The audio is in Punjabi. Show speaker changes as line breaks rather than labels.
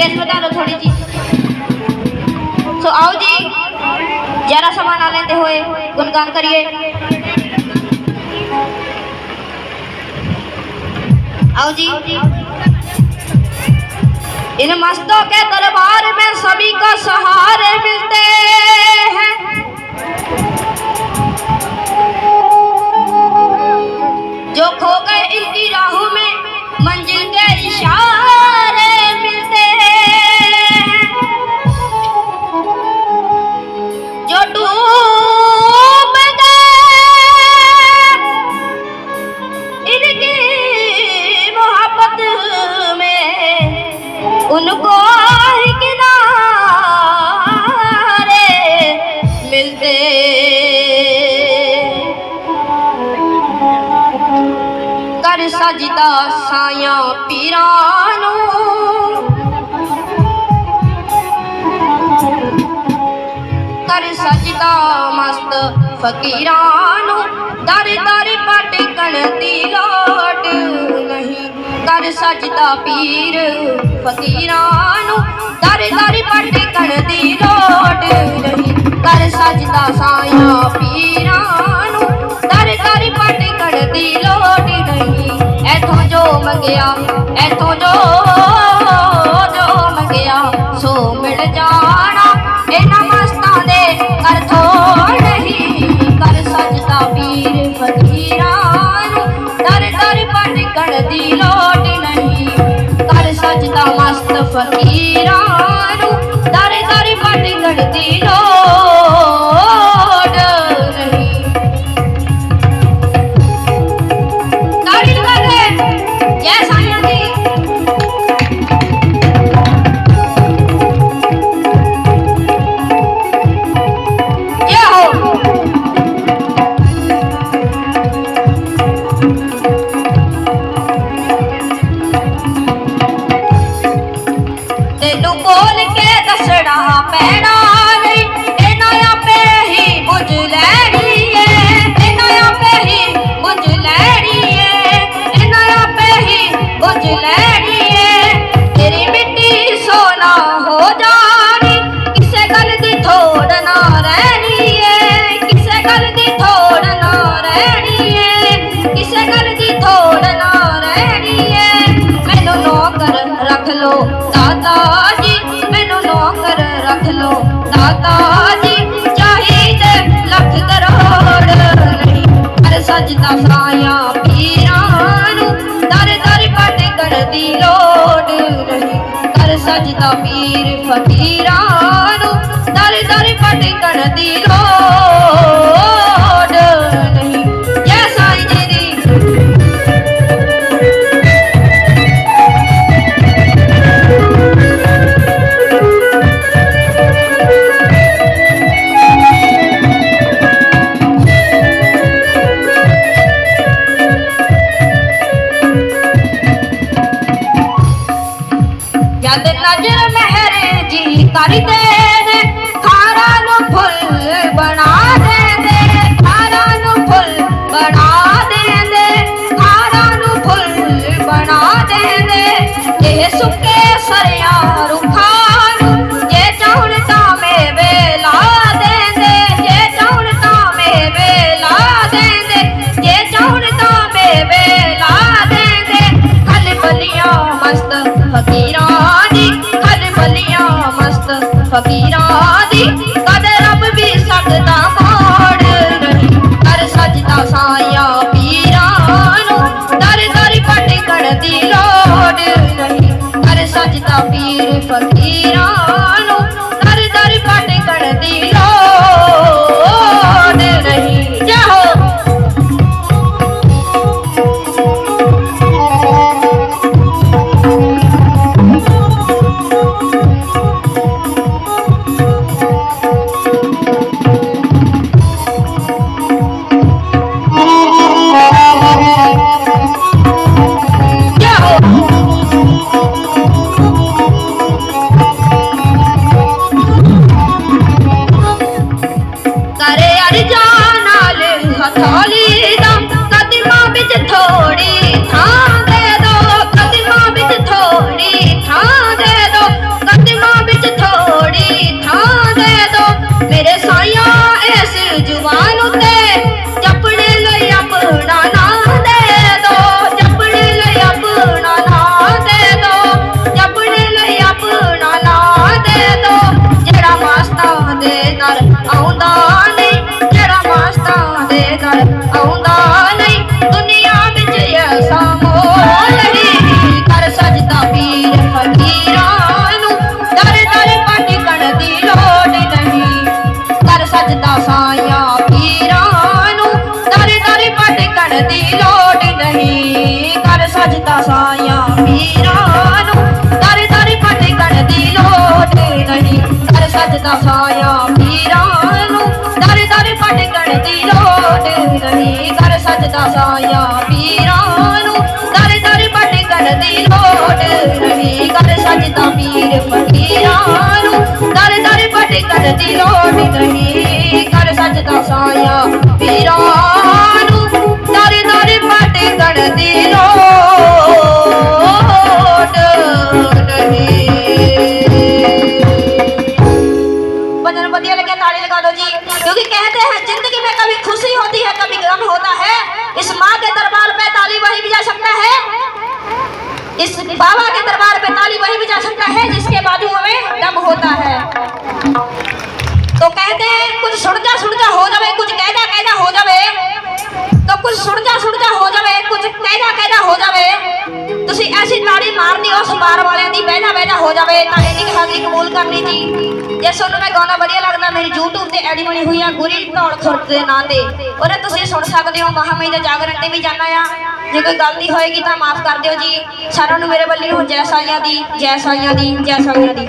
बेस बता दो थोड़ी चीज़ सो so, आओ जी ज़्यादा सामान आ लेते हुए गुणगान करिए आओ जी इन मस्तों के दरबार में सभी का सहा उनको किनारे मिलते कर सजदा साया पीरानू कर सजदा मस्त फकीरानू दर दर पटकन दी लोट नहीं कर सजदा पीर ਫਕੀਰਾਂ ਨੂੰ ਦਰ ਦਰ ਪਟਕਣ ਦੀ ਲੋੜ ਨਹੀਂ। ਕਰ ਸਜਦਾ ਸਾਇਆ ਪੀਰਾਂ ਨੂੰ ਦਰ ਦਰ ਪਟਕਣ ਦੀ ਲੋੜ ਨਹੀਂ। ਐਥੋਂ ਜੋ ਮੰਗਿਆ ਐਥੋਂ ਜੋ ਜੋ ਮੰਗਿਆ, ਸੋ ਮਿਲ ਜਾਣਾ ਇਹਨਾਂ ਮਸਤਾਂ ਦੇ ਅਰਥੋਂ ਨਹੀਂ। ਕਰ ਸਜਦਾ ਪੀਰ ਫਕੀਰਾਂ ਨੂੰ ਦਰ ਦਰ ਭਟਕਣ ਦੀ ਲੋੜ ਮਸਤ ਫਕੀਰਾਂ ਨੂੰ ਦਰ ਦਰ ਭਟਕਣ ਲੋ ਦਾਦਾ ਜੀ ਚਾਹੀਦੇ ਲੱਖ ਕਰੋੜ ਨਹੀਂ ਕਰ ਸਜਦਾ ਸਾਇਆ ਪੀਰਾਂ ਨੂੰ ਦਰ ਦਰ ਪਟ ਕਰਦੀ ਲੋੜ ਨਹੀਂ। ਕਰ ਸਜਦਾ ਪੀਰ ਫਕੀਰਾਂ ਨੂੰ ਦਰ ਦਰ ਪਟ ਦੀ ਲੋੜ ਜਦ ਨਜ਼ਰ ਮਹਿਰੇ ਜੀ ਕਰਦੇ ਨੇ, ਖਾਰਾਂ ਨੂੰ ਫੁੱਲ ਬਣਾ ਦੇਂਦੇ ਖਾਰਾਂ ਨੂੰ ਫੁੱਲ ਬਣਾ ਦੇਂਦੇ ਖਾਰਾਂ ਨੂੰ ਫੁੱਲ ਬਣਾ ਦੇਂਦੇ ਇਹ ਹਥੌਲੀ ਦਾ ਕਦਮਾਂ ਵਿੱਚ ਥੋੜੀ ਥਾਂ ਸਜਦਾ ਪੀਰਾਂ ਨੂੰ ਦਰ ਦਰ ਭਟਕਣ ਦੀ ਲੋਟ ਨਹੀਂ। ਕਰ ਸਜਦਾ ਸਾਇਆ ਪੀਰਾਂ ਨੂੰ ਦਰ ਦਰ ਭਟਕਣ ਦੀ ਲੋੜ ਨਹੀਂ। ਕਰ ਸਜਦਾ ਸਾਇਆ ਪੀਰਾਂ ਨੂੰ ਦਰ ਦਰ ਭਟਕਣ ਦੀ ਲੋੜ ਨਹੀਂ। ਕਰ ਸਜਦਾ ਪੀਰ ਫਕੀਰਾਂ ਨੂੰ ਦਰ ਦਰ ਭਟਕਣ ਦੀ ਲੋੜ ਨਹੀਂ। ਕਰ ਸਜਦਾ ਸਾਇਆ ਪੀਰਾਂ इस बाबा के दरबार पे ताली वही बजा सकता है जिसके बाजू में दम होता है तो कहते हैं कुछ सुरजा सुरजा हो जावे कुछ कहजा कहजा हो जावे तो कुछ सुरजा सुरजा हो जावे कुछ कहजा कहजा हो जावे ਤੁਸੀਂ ਐਸੀ ਤਾੜੀ ਮਾਰਨੀ ਉਸ ਮਾਰ ਵਾਲਿਆਂ ਦੀ ਬਹਿਣਾ ਬਹਿਣਾ ਹੋ ਜਾਵੇ ਤਾੜੀ ਦੀ ਹਾਜ਼ਰੀ ਕਬੂਲ ਕਰਨੀ ਜੀ ਜੇ ਤੁਹਾਨੂੰ ਮੈਂ ਗਾਣਾ ਵਧੀਆ ਲੱਗਦਾ, ਮੇਰੀ YouTube ਤੇ ਐਡੀ ਬਣੀ ਹੋਈ ਆ, ਗੁਰੀ ਧੌਲ ਖੁਰਦ ਦੇ ਨਾਂ ਤੇ। ਉਹਨੇ ਤੁਸੀਂ ਸੁਣ ਸਕਦੇ ਹੋ ਮਹਾਮਈ ਦੇ ਜਾਗਰਣ ਤੇ ਵੀ ਜਾਣਾ ਆ। ਜੇ ਕੋਈ ਗਲਤੀ ਹੋਏਗੀ ਤਾਂ ਮਾਫ ਕਰ ਦਿਓ ਜੀ। ਸਾਰਿਆਂ ਨੂੰ ਮੇਰੇ ਵੱਲੋਂ ਜੈ ਸਾਈਆਂ ਦੀ, ਜੈ ਸਾਈਆਂ ਦੀ, ਜੈ ਸਾਈਆਂ ਦੀ।